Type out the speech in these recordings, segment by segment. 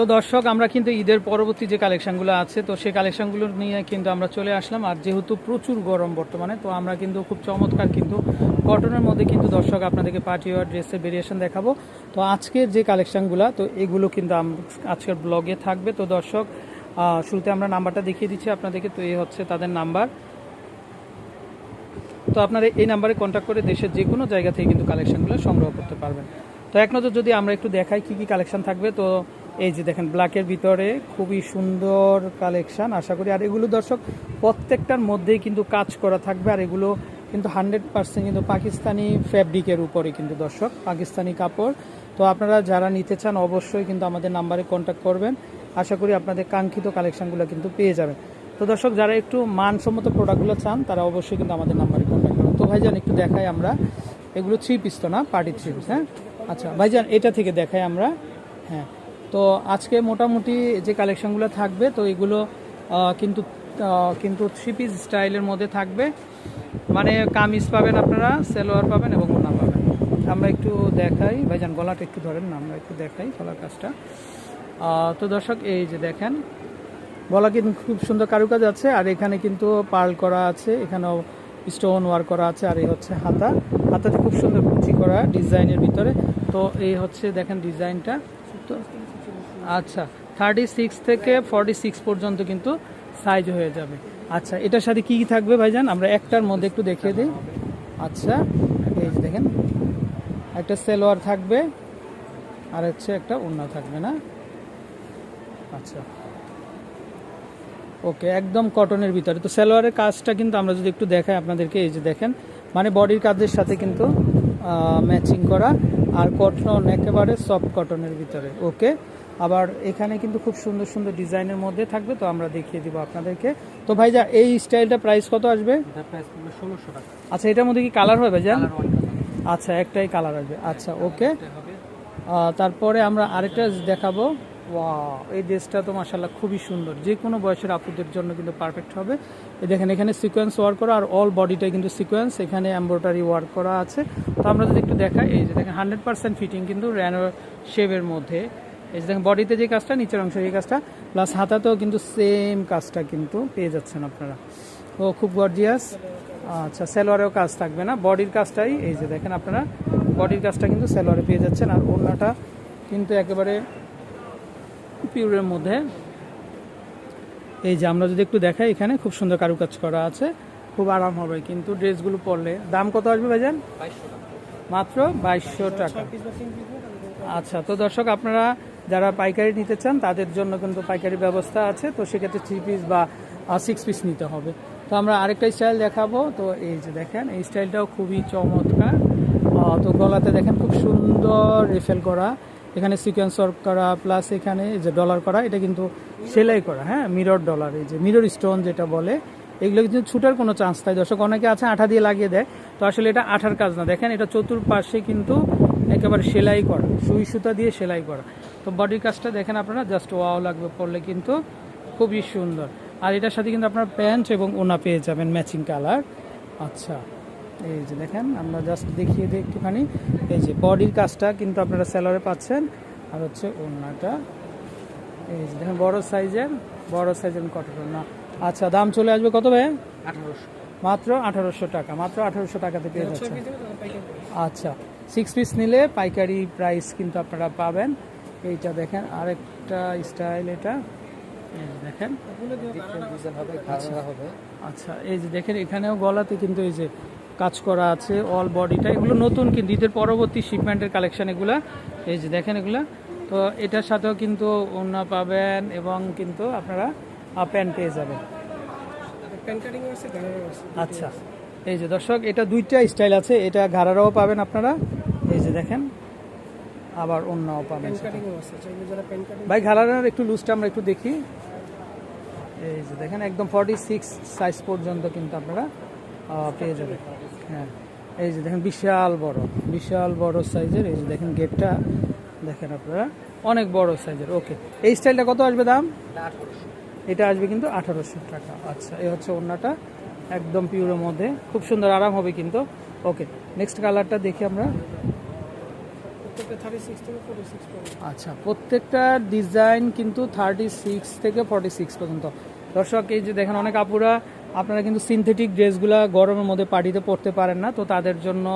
তো দর্শক, আমরা কিন্তু ঈদের পরবর্তী যে কালেকশনগুলো আছে, তো সেই কালেকশনগুলো নিয়ে কিন্তু আমরা চলে আসলাম। আর যেহেতু প্রচুর গরম বর্তমানে, তো আমরা কিন্তু খুব চমৎকার কিন্তু কটনের মধ্যে কিন্তু দর্শক আপনাদেরকে পার্টি ওয়ার ড্রেসের ভেরিয়েশন দেখাবো। তো আজকের যে কালেকশনগুলো, তো এগুলো কিন্তু আজকের ব্লগে থাকবে। তো দর্শক শুরুতে আমরা নাম্বারটা দেখিয়ে দিচ্ছি আপনাদেরকে। তো এই হচ্ছে তাদের নাম্বার। তো আপনারা এই নাম্বারে কন্ট্যাক্ট করে দেশের যে কোনো জায়গা থেকে কিন্তু কালেকশনগুলো সংগ্রহ করতে পারবেন। তো এক নজর যদি আমরা একটু দেখাই কি কি কালেকশন থাকবে, তো এই যে দেখেন ব্ল্যাকের ভিতরে খুবই সুন্দর কালেকশান আশা করি। আর এগুলো দর্শক, প্রত্যেকটার মধ্যেই কিন্তু কাজ করা থাকবে, আর এগুলো কিন্তু হান্ড্রেড পার্সেন্ট কিন্তু পাকিস্তানি ফ্যাব্রিকের উপরে কিন্তু দর্শক, পাকিস্তানি কাপড়। তো আপনারা যারা নিতে চান, অবশ্যই কিন্তু আমাদের নাম্বারে কন্ট্যাক্ট করবেন। আশা করি আপনাদের কাঙ্ক্ষিত কালেকশানগুলো কিন্তু পেয়ে যাবেন। তো দর্শক, যারা একটু মানসম্মত প্রোডাক্টগুলো চান, তারা অবশ্যই কিন্তু আমাদের নাম্বারে কন্ট্যাক্ট করুন তো ভাইজান, একটু দেখাই আমরা। এগুলো থ্রি পিস তো না? পার্টি থ্রি পিস হ্যাঁ? আচ্ছা ভাইজান, এটা থেকে দেখাই আমরা। হ্যাঁ। তো আজকে মোটামুটি যে কালেকশনগুলো থাকবে, তো এগুলো কিন্তু কিন্তু থ্রি পিস স্টাইলের মধ্যে থাকবে। মানে কামিজ পাবেন আপনারা, সেলোয়ার পাবেন এবং ওনা পাবেন। আমরা একটু দেখাই। ভাইজান, গলাটা একটু ধরেন না, আমরা একটু দেখাই গলার কাজটা। তো দর্শক, এই যে দেখেন, গলা কিন্তু খুব সুন্দর কারুকাজ আছে, আর এখানে কিন্তু পার্ল করা আছে, এখানেও স্টোন ওয়ার করা আছে, আর এই হচ্ছে হাতা। হাতাতে খুব সুন্দর কুচি করা ডিজাইনের ভিতরে। তো এই হচ্ছে, দেখেন ডিজাইনটা। আচ্ছা থার্টি সিক্স থেকে ফর্টি সিক্স পর্যন্ত কিন্তু সাইজ হয়ে যাবে। আচ্ছা এটার সাথে কি কি থাকবে ভাইজান? আমরা একটার মধ্যে একটু দেখিয়ে দিই। আচ্ছা এই দেখেন, একটা সেলোয়ার থাকবে, আর হচ্ছে একটা ওড়না থাকবে, না? আচ্ছা। ওকে, একদম কটনের ভিতরে। তো সালোয়ারের কাজটা কিন্তু আমরা যদি একটু দেখাই আপনাদেরকে, এই যে দেখেন মানে বডির কাজের সাথে কিন্তু ম্যাচিং করা, আর কটন একেবারে সফট কটনের ভিতরে। ওকে আবার এখানে কিন্তু খুব সুন্দর সুন্দর ডিজাইনের মধ্যে থাকবে তো আমরা দেখিয়ে দিব আপনাদেরকে। তো ভাইজা এই স্টাইলটা প্রাইস কত আসবে? আচ্ছা এটার মধ্যে কি কালার হবে ভাইজান? আচ্ছা একটাই কালার আসবে। আচ্ছা ওকে। তারপরে আমরা আরেকটা দেখাবো। এই ড্রেসটা তো মাসাল্লাহ খুবই সুন্দর। যে কোনো বয়সের আপুদের জন্য কিন্তু পারফেক্ট হবে। এই দেখেন এখানে সিকোয়েন্স ওয়ার্ক করা আর অল বডিটাই কিন্তু সিকোয়েন্স এখানে এমব্রয়ডারি ওয়ার্ক করা আছে। তো আমরা যদি একটু দেখাই এই যে দেখেন হান্ড্রেড পার্সেন্ট ফিটিং কিন্তু র্যানো শেভের মধ্যে। এই যে দেখেন বডিতে যে কাজটা নিচের অংশে এই কাজটা প্লাস হাতাতেও কিন্তু সেম কাজটা কিন্তু পেয়ে যাচ্ছেন আপনারা। তো খুব গর্জিয়াস আচ্ছা সেলোয়ারেও কাজ থাকবে না। বডির কাজটাই এই যে দেখেন আপনারা বডির কাজটা কিন্তু সেলোয়ারে পেয়ে যাচ্ছেন। আর ওড়নাটা কিন্তু একেবারে পিউরের মধ্যে। এই যে আমরা যদি একটু দেখাই এখানে খুব সুন্দর কারুকাজ করা আছে। খুব আরাম হবে কিন্তু ড্রেসগুলো পরলে। দাম কত আসবে ভাইজান? মাত্র বাইশশো টাকা। আচ্ছা তো দর্শক আপনারা যারা পাইকারি নিতে চান, তাদের জন্য কিন্তু পাইকারি ব্যবস্থা আছে। তো সেক্ষেত্রে থ্রি পিস বা সিক্স পিস নিতে হবে। তো আমরা আরেকটা স্টাইল দেখাবো। তো এই যে দেখেন, এই স্টাইলটাও খুবই চমৎকার। তো গলাতে দেখেন খুব সুন্দর রেফেল করা। এখানে সিকোয়েন্স ওয়ার্ক করা প্লাস এখানে যে ডলার করা, এটা কিন্তু সেলাই করা। হ্যাঁ মিরর ডলার এই যে মিরর স্টোন যেটা বলে, এগুলো কিন্তু ছুটার কোনো চান্স তাই দর্শক, অনেকে আছে আঠা দিয়ে লাগিয়ে দেয়। তো আসলে এটা আঠার কাজ না। দেখেন, এটা চতুর্পাশে কিন্তু একেবারে সেলাই করা, সুই সুতা দিয়ে সেলাই করা। তো বডির কাজটা দেখেন আপনারা জাস্ট ওয়াও লাগবে পরলে কিন্তু খুবই সুন্দর। আর এটার সাথে কিন্তু আপনার প্যান্ট এবং ওনা পেয়ে যাবেন ম্যাচিং কালার আচ্ছা এই যে দেখেন আমরা জাস্ট দেখিয়ে দিই একটুখানি। এই যে বডির কাজটা কিন্তু আপনারা স্যালোয়ারে পাচ্ছেন আর হচ্ছে ওনাটা। এই যে দেখেন বড় সাইজের বড় সাইজের কটন না আচ্ছা দাম চলে আসবে কত ভাই? আঠারোশো। মাত্র আঠারোশো টাকা মাত্র আঠারোশো টাকাতে পেয়ে যাচ্ছেন। আচ্ছা সিক্স পিস নিলে পাইকারি প্রাইস কিন্তু আপনারা পাবেন। এইটা দেখেন আরেকটা স্টাইল এটা। এই যে দেখেন হবে আচ্ছা। এই যে দেখেন এখানেও গলাতে কিন্তু এই যে কাজ করা আছে অল বডিটা এগুলো নতুন কিন্তু ঈদের পরবর্তী শিপমেন্টের কালেকশান এগুলা। এই যে দেখেন এগুলা। তো এটার সাথেও কিন্তু ওড়না পাবেন এবং কিন্তু আপনারা প্যান্ট পেয়ে যাবেন। আচ্ছা। এই যে দর্শক এটা দুইটা স্টাইল আছে এটা ঘাড়ারাও পাবেন আপনারা। এই যে দেখেন আবার অন্যও পাবেন। ভাই ঘাড়ার একটু লুজটা আমরা একটু দেখি। এই যে দেখেন একদম ফর্টি সিক্স সাইজ পর্যন্ত কিন্তু আপনারা পেয়ে যাবেন। হ্যাঁ এই যে দেখেন বিশাল বড় বিশাল বড় সাইজের এই যে দেখেন গেটটা দেখেন আপনারা অনেক বড় সাইজের ওকে এই স্টাইলটা কত আসবে দাম? এটা আসবে কিন্তু আঠারোশো টাকা। আচ্ছা এই হচ্ছে ওড়নাটা একদম পিওরের মধ্যে। খুব সুন্দর আরাম হবে কিন্তু। ওকে নেক্সট কালারটা দেখি আমরা প্রত্যেকটা থার্টি সিক্স থেকে ফোর্টি সিক্স পর্যন্ত আচ্ছা প্রত্যেকটা ডিজাইন কিন্তু থার্টি সিক্স থেকে ফর্টি সিক্স পর্যন্ত। দর্শক, এই যে দেখেন অনেক আপুরা, আপনারা কিন্তু সিনথেটিক ড্রেসগুলো গরমের মধ্যে পার্টিতে পরতে পারেন না, তো তাদের জন্য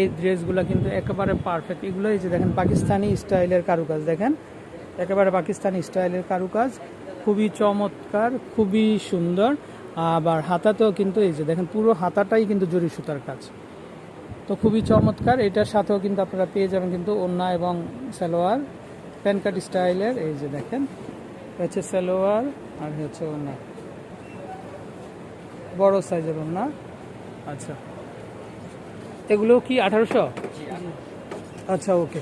এই ড্রেসগুলো কিন্তু একেবারে পারফেক্ট এগুলো এই যে দেখেন পাকিস্তানি স্টাইলের কারুকাজ, দেখেন? একেবারে পাকিস্তানি স্টাইলের কারুকাজ, খুবই চমৎকার, খুবই সুন্দর। আবার হাতাতেও কিন্তু এই যে দেখেন, পুরো হাতাটাই কিন্তু জরি সুতার কাজ। তো খুবই চমৎকার। এটার সাথেও কিন্তু আপনারা পেয়ে যাবেন কিন্তু ওন্না এবং সালোয়ার কাট স্টাইলের, এই যে দেখেন হচ্ছে সালোয়ার আর হচ্ছে ওন্না বড় সাইজের ওন্না আচ্ছা। এগুলো কি আঠারোশো? আচ্ছা ওকে।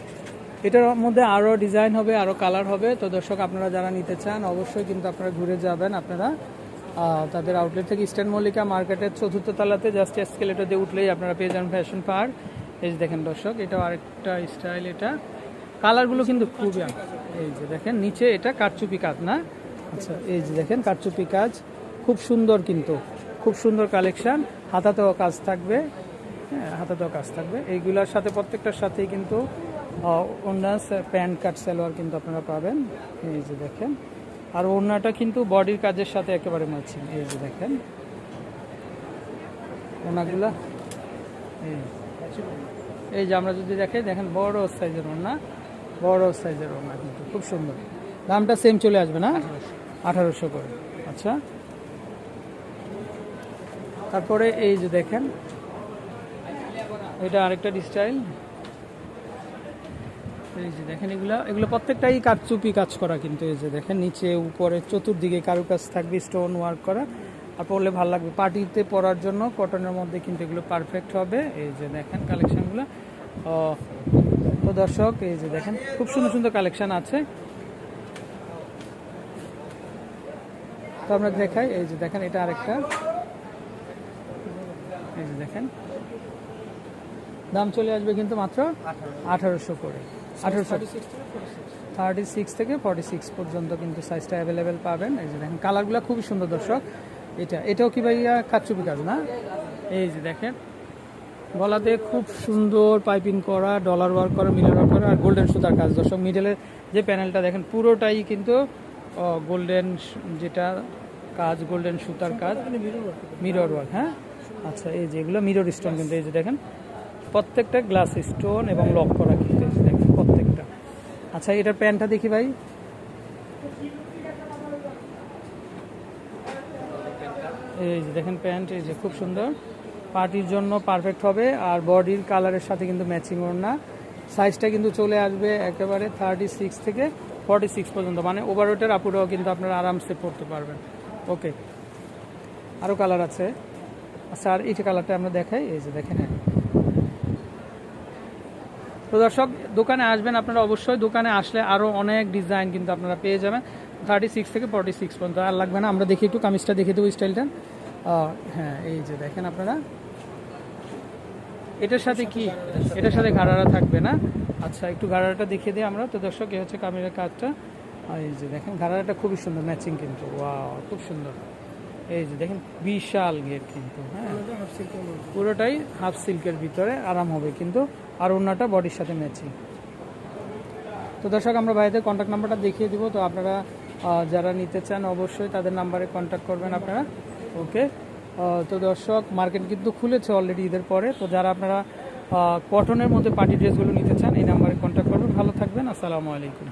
এটার মধ্যে আরও ডিজাইন হবে, আরও কালার হবে। তো দর্শক, আপনারা যারা নিতে চান, অবশ্যই কিন্তু আপনারা ঘুরে যাবেন আপনারা। তাদের আউটলেট থেকে ইস্টার্ন মল্লিকা মার্কেটের চতুর্থ তলাতে জাস্ট এসকেলেটর দিয়ে উঠলেই আপনারা পেয়ে যাবেন ফ্যাশন পার্ক এই যে দেখেন দর্শক, এটাও আরেকটা স্টাইল এটা। কালারগুলো কিন্তু খুবই এই যে দেখেন, নিচে এটা কারচুপি কাজ না? আচ্ছা এই যে দেখেন, কারচুপি কাজ। খুব সুন্দর কিন্তু, খুব সুন্দর কালেকশন হাতাতেও কাজ থাকবে। হ্যাঁ হাতাতেও কাজ থাকবে। এইগুলোর সাথে, প্রত্যেকটার সাথেই কিন্তু ওনাস প্যান্ট, কাট, সালোয়ার কিন্তু আপনারা পাবেন। এই যে দেখেন আর ওড়নাটা কিন্তু বডির কাজের সাথে একেবারে ম্যাচিং এই যে দেখেন। ওনাগুলা এই। যে আমরা যদি দেখে দেখেন বড় সাইজের ওড়না। বড় সাইজের ওড়না কিন্তু, খুব সুন্দর। দামটা সেম চলে আসবে না? আঠারোশো করে। আচ্ছা। তারপরে এই যে দেখেন, এটা আরেকটা স্টাইল এই যে দেখেন এগুলো এগুলো প্রত্যেকটাই কারচুপি কাজ করা কিন্তু এই যে দেখেন নিচে উপরে চতুর্দিকে কারুকাজ থাকবে স্টোন ওয়ার্ক করা। আর পরলে ভালো লাগবে। পার্টিতে পরার জন্য কটনের মধ্যে কিন্তু এগুলো পারফেক্ট হবে। এই যে দেখেন কালেকশনগুলো তো দর্শক এই যে দেখেন খুব সুন্দর সুন্দর কালেকশন আছে। তো আমরা দেখাই এই যে দেখেন এটা আরেকটা। এই যে দেখেন। দাম চলে আসবে কিন্তু মাত্র আঠারোশো করে। আঠারোশো। থার্টি সিক্স থেকে ফর্টি সিক্স পর্যন্ত কিন্তু সাইজটা অ্যাভেলেবেল পাবেন। এই যে দেখেন কালারগুলো খুবই সুন্দর দর্শক। এটা, এটাও কি ভাইয়া কাচুপি কাজ না? এই যে দেখেন, গলাতে খুব সুন্দর পাইপিং করা ডলার ওয়ার্ক করা মিলার ওয়ার্ক করা আর গোল্ডেন সুতার কাজ। দর্শক মিডলের যে প্যানেলটা দেখেন, পুরোটাই কিন্তু গোল্ডেন যেটা কাজ গোল্ডেন সুতার কাজ মিরর ওয়ার্ক হ্যাঁ? আচ্ছা এই যে এগুলো মিরর স্টোন কিন্তু, এই যে দেখেন, প্রত্যেকটা গ্লাস স্টোন এবং লক করা কিন্তু এই যে দেখেন প্রত্যেকটা আচ্ছা এটার প্যান্টটা দেখি ভাই। এই যে দেখেন প্যান্ট, এই যে খুব সুন্দর। পার্টির জন্য পারফেক্ট হবে, আর বডির কালারের সাথে কিন্তু ম্যাচিং ওড়না সাইজটা কিন্তু চলে আসবে একেবারে থার্টি সিক্স থেকে ফর্টি সিক্স পর্যন্ত। মানে ওভারওয়েটের আপুরাও কিন্তু আপনারা আরামসে পড়তে পারবেন। ওকে আরও কালার আছে। আচ্ছা আর এইটা কালারটা আমরা দেখাই। এই যে দেখেন। তো দর্শক দোকানে আসবেন আপনারা অবশ্যই। দোকানে আসলে আরও অনেক ডিজাইন কিন্তু আপনারা পেয়ে যাবেন। থার্টি সিক্স থেকে ফর্টি সিক্স পর্যন্ত। আর লাগবে না, আমরা দেখি একটু কামিজটা, দেখে দেবো স্টাইলটা হ্যাঁ এই যে দেখেন আপনারা। এটার সাথে কি? এটার সাথে ঘাড়ারা থাকবে না? আচ্ছা একটু ঘাড়াটা দেখিয়ে দিই আমরা। তো দর্শক, এই হচ্ছে কামিজের কাজটা। এই যে দেখেন ঘাড়াটা খুবই সুন্দর ম্যাচিং কিন্তু। ওয়াও খুব সুন্দর। এই যে দেখেন, বিশাল গেট কিন্তু হ্যাঁ। পুরোটাই হাফ সিল্কের ভিতরে, আরাম হবে কিন্তু। আর ওড়নাটা বডির সাথে ম্যাচিং তো দর্শক, আমরা ভাইদের কন্ট্যাক্ট নাম্বারটা দেখিয়ে দিব। তো আপনারা যারা নিতে চান অবশ্যই তাদের নাম্বারে কন্ট্যাক্ট করবেন আপনারা। ওকে তো দর্শক মার্কেট কিন্তু খুলেছে অলরেডি ঈদের পরে। তো যারা আপনারা কটনের মধ্যে পার্টি ড্রেসগুলো নিতে চান, এই নাম্বারে কন্ট্যাক্ট করবেন। ভালো থাকবেন। আসসালামু আলাইকুম।